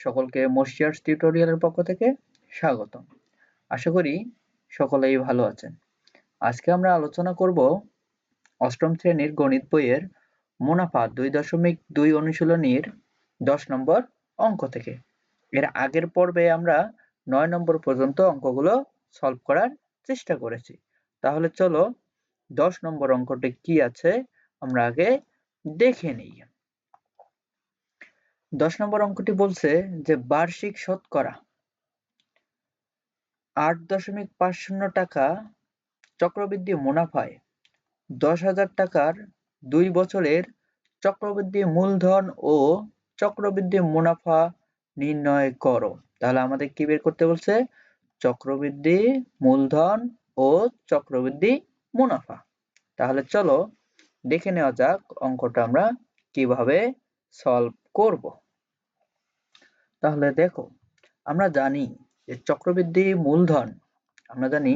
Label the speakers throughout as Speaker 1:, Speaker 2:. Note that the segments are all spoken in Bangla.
Speaker 1: সকলকে মর্শিয়ার্স টিউটোরিয়ালের পক্ষ থেকে স্বাগতম। আশা করি সকলেই ভালো আছেন। আজকে আমরা আলোচনা করব অষ্টম শ্রেণির গণিত বইয়ের মুনাফা দুই দশমিক দুই অনুশীলনীর দশ নম্বর অঙ্ক থেকে। এর আগের পর্বে আমরা নয় নম্বর পর্যন্ত অঙ্কগুলো সলভ করার চেষ্টা করেছি। তাহলে চলো দশ নম্বর অঙ্কটি কি আছে আমরা আগে দেখে নিই। দশ নম্বর অঙ্কটি বলছে যে বার্ষিক শতকরা আট দশমিক পাঁচ শূন্য টাকা চক্রবৃদ্ধি মুনাফায় দশ হাজার টাকার দুই বছরের চক্রবৃদ্ধি মূলধন ও চক্রবৃদ্ধি মুনাফা নির্ণয় করো। তাহলে আমাদের কি বের করতে বলছে? চক্রবৃদ্ধি মূলধন ও চক্রবৃদ্ধি মুনাফা। তাহলে চলো দেখে নেওয়া যাক অঙ্কটা আমরা কীভাবে সলভ করব। তাহলে দেখো, আমরা জানি যে চক্রবৃদ্ধি মূলধন, আমরা জানি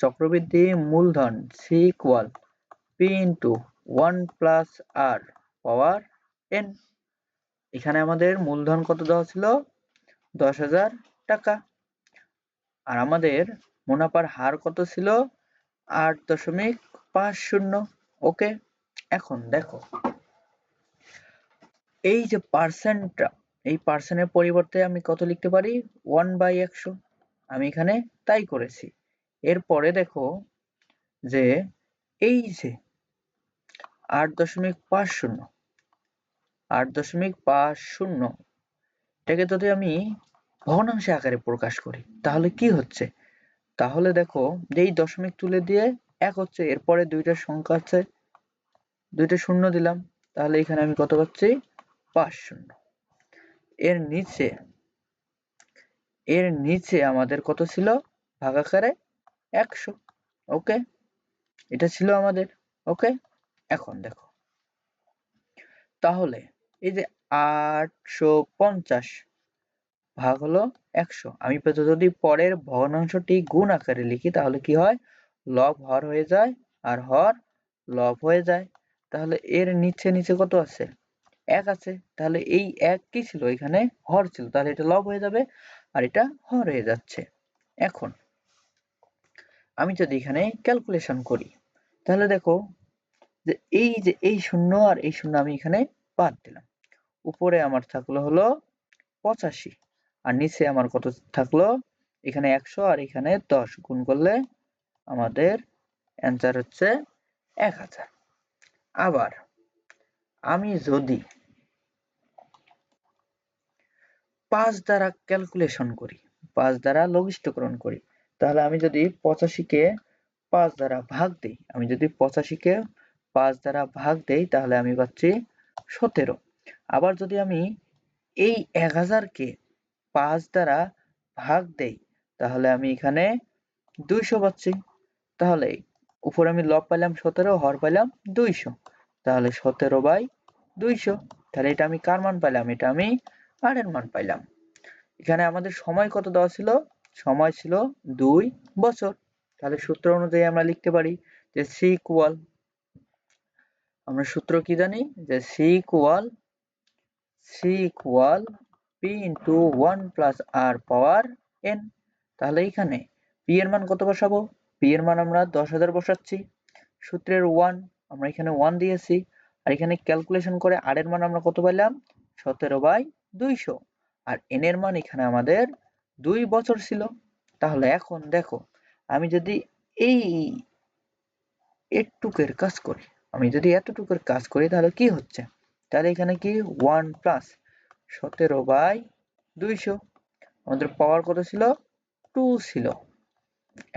Speaker 1: চক্রবৃদ্ধি মূলধন C equal P into one plus R power N এখানে আমাদের মূলধন কত দেওয়া ছিল? দশ হাজার টাকা। আর আমাদের মুনাফার হার কত ছিল? আট দশমিক পাঁচ শূন্য। ওকে, এখন দেখো। এই যে পার্সেন্টটা এই পার্সেন্টের পরিবর্তে আমি কত লিখতে পারি? ওয়ান বাই একশো। আমি এখানে তাই করেছি। এরপরে দেখো যে এই যে আট দশমিক পাঁচ শূন্য, আট দশমিক পাঁচ শূন্য, এটাকে যদি আমি ভগ্নাংশে আকারে প্রকাশ করি, তাহলে কি হচ্ছে? তাহলে দেখো যে এই দশমিক তুলে দিয়ে এক হচ্ছে, এরপরে দুইটা সংখ্যা আছে, দুইটা শূন্য দিলাম, তাহলে এখানে আমি কত পাচ্ছি? পাঁচ শূন্য। এর নিচে এর নিচে আমাদের কত ছিল? ভাগাকারে একশো। ওকে? এটা ছিল আমাদের। ওকে? এখন দেখো। তাহলে এই যে আটশো পঞ্চাশ ভাগ হলো একশো। আমি যদি পরের ভগ্নাংশটি গুণ আকারে লিখি, তাহলে কি হয়? লব হর হয়ে যায় আর হর লব হয়ে যায়। তাহলে এর নিচে নিচে কত আছে? এক আছে, তাহলে এই এক কি ছিল? এখানে হর ছিল, তাহলে এটা লব হয়ে যাবে আর এটা হর হয়ে যাচ্ছে। এখন আমি যদি এখানে ক্যালকুলেশন করি, তাহলে দেখো যে এই যে এই শূন্য আর এই শূন্য আমি এখানে বাদ দিলাম। উপরে আমার থাকল হলো পঁচাশি আর নিচে আমার কত থাকল? এখানে একশো আর এখানে দশ, গুণ করলে আমাদের অ্যান্সার হচ্ছে এক হাজার। আবার আমি যদি পাঁচ দ্বারা ক্যালকুলেশন করি, পাঁচ দ্বারা লঘিষ্ঠকরণ করি, তাহলে আমি যদি পঁচাশিকে পাঁচ দ্বারা ভাগ দিই, আমি যদি পঁচাশিকে পাঁচ দ্বারা ভাগ দেই, তাহলে আমি পাচ্ছি সতেরো। আবার যদি আমি এই এক হাজারকে পাঁচ দ্বারা ভাগ দেই, তাহলে আমি এখানে দুইশো পাচ্ছি। তাহলে উপরে আমি লব পাইলাম সতেরো, হর পাইলাম দুইশো। তাহলে সতেরো বাই দুইশো। তাহলে এটা আমি কার মান পাইলাম? এটা আমি আর এর মান পাইলাম। এখানে আমাদের সময় কত দেওয়া ছিল? সময় ছিল দুই বছর। তাহলে সূত্র অনুযায়ী আমরা লিখতে পারি যে সি ইকুয়াল আমরা সূত্র কি জানি? যে C equal C equal P into one plus R power N তাহলে এখানে পি এর মান কত বসাবো? পি এর মান আমরা দশ হাজার বসাচ্ছি। সূত্রের ওয়ান আমরা এখানে ওয়ান দিয়েছি, আর এখানে ক্যালকুলেশন করে আর এর মান আমরা কত পাইলাম? সতেরো বাই দুইশো। আর এন এর মান এখানে আমাদের দুই বছর ছিল। তাহলে এখন দেখো, আমি যদি এই এটুকের কাজ করি, আমি যদি এতটুকুর কাজ করি, তাহলে কি হচ্ছে? তাহলে এখানে কি? ওয়ান প্লাস সতেরো বাই দুইশো। আমাদের পাওয়ার কত ছিল? টু ছিল।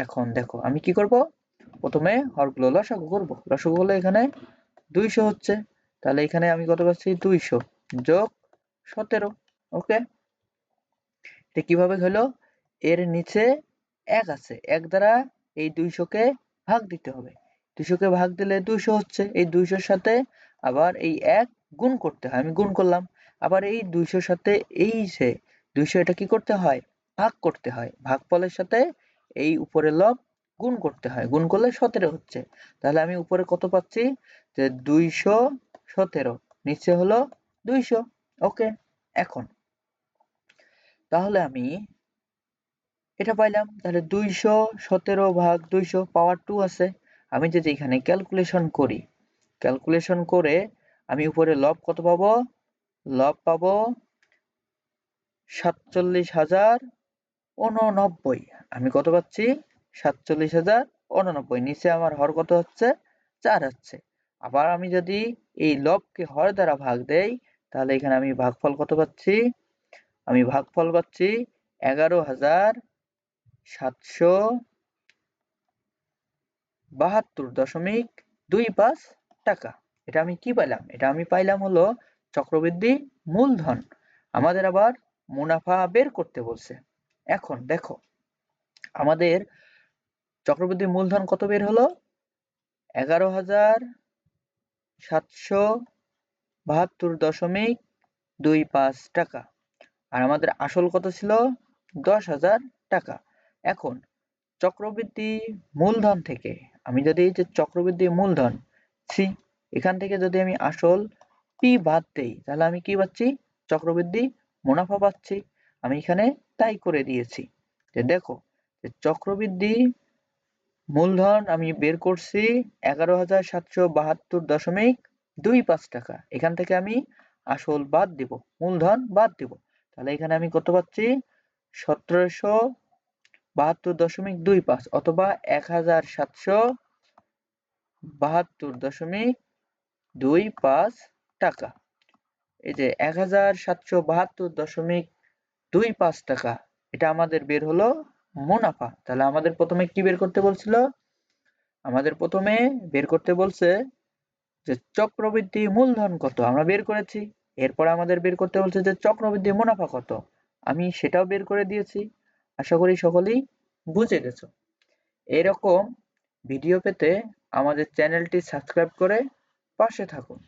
Speaker 1: এখন দেখো, আমি কি করব? প্রথমে হরগুলো লসাগু করব। লসাগু হলো এখানে দুইশো হচ্ছে। তাহলে এখানে আমি কত পাচ্ছি? দুইশো যোগ সতেরো। ওকে? এটা কীভাবে হলো? এর নিচে এক আছে। এক দ্বারা এই দুইশোকে ভাগ দিতে হবে। দুইশোকে ভাগ দিলে দুইশো হচ্ছে। এই দুইশোর সাথে আবার এই এক গুণ করতে হয়। আমি গুণ করলাম। আবার এই দুইশোর সাথে এই যে দুইশো, এটা কি করতে হয়? ভাগ করতে হয়। ভাগফলের সাথে এই উপরে লব গুণ করতে হয়। গুণ করলে সতেরো হচ্ছে। তাহলে আমি উপরে কত পাচ্ছি? যে দুইশো সতেরো। নিচে হলো দুইশো। ওকে, এখন। তাহলে আমি এটা পাইলাম। তাহলে দুইশো সতেরো ভাগ দুইশো পাওয়ার টু আছে। আমি যদি এখানে ক্যালকুলেশন করি, ক্যালকুলেশন করে আমি উপরে লব কত পাবো? লব পাবো সাতচল্লিশ হাজার উননব্বই। আমি কত পাচ্ছি? সাতচল্লিশ হাজার, উননব্বই। নিচে আমার হর কত হচ্ছে? চার হচ্ছে। আবার আমি যদি এই লবকে হর দ্বারা ভাগ দেই, তাহলে এখানে আমি ভাগফল কত পাচ্ছি? আমি ভাগফল পাচ্ছি এগারো হাজার সাতশো বাহাত্তর দশমিক দুই পাঁচ টাকা। এটা আমি কি পাইলাম? এটা আমি পাইলাম হলো চক্রবৃদ্ধি মূলধন। আমাদের আবার মুনাফা বের করতে বলছে। এখন দেখো, আমাদের চক্রবৃদ্ধি মূলধন কত বের হলো? এগারো হাজার সাতশো বাহাত্তর দশমিক দুই পাঁচ টাকা। আর আমাদের আসল কত ছিল? দশ হাজার টাকা। এখন, চক্রবৃদ্ধি মূলধন থেকে, আমি যদি যে চক্রবৃদ্ধি মূলধন সি এখান থেকে যদি আমি আসল পি বাদ দেই, তাহলে আমি কি পাচ্ছি? চক্রবৃদ্ধি মুনাফা পাচ্ছি। আমি এখানে তাই করে দিয়েছি। যে দেখো চক্রবৃদ্ধি মূলধন আমি বের করছি এগারো হাজার সাতশো বাহাত্তর দশমিক দুই পাঁচ টাকা। এখান থেকে আমি আসল বাদ দিব, মূলধন বাদ দিব। তাহলে এখানে আমি কত পাচ্ছি? সতেরোশো বাহাত্তর দশমিক দুই পাঁচ অথবা এক হাজার সাতশো বাহাত্তর দশমিক দুই পাঁচ টাকা। এই যে এক হাজার সাতশো বাহাত্তর দশমিক দুই পাঁচ টাকা, এটা আমাদের বের হলো মুনাফা। তাহলে আমাদের প্রথমে কি বের করতে বলছিল? আমাদের প্রথমে বের করতে বলছে যে চক্রবৃদ্ধি মূলধন কত? আমরা বের করেছি। এরপর আমাদের বের করতে বলছে যে চক্রবৃদ্ধি মুনাফা কত? আমি সেটাও বের করে দিয়েছি। আশা করি সকলেই বুঝে গেছো। এরকম ভিডিও পেতে আমাদের চ্যানেলটি সাবস্ক্রাইব করে পাশে থাকুন।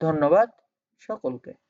Speaker 1: ধন্যবাদ সকলকে।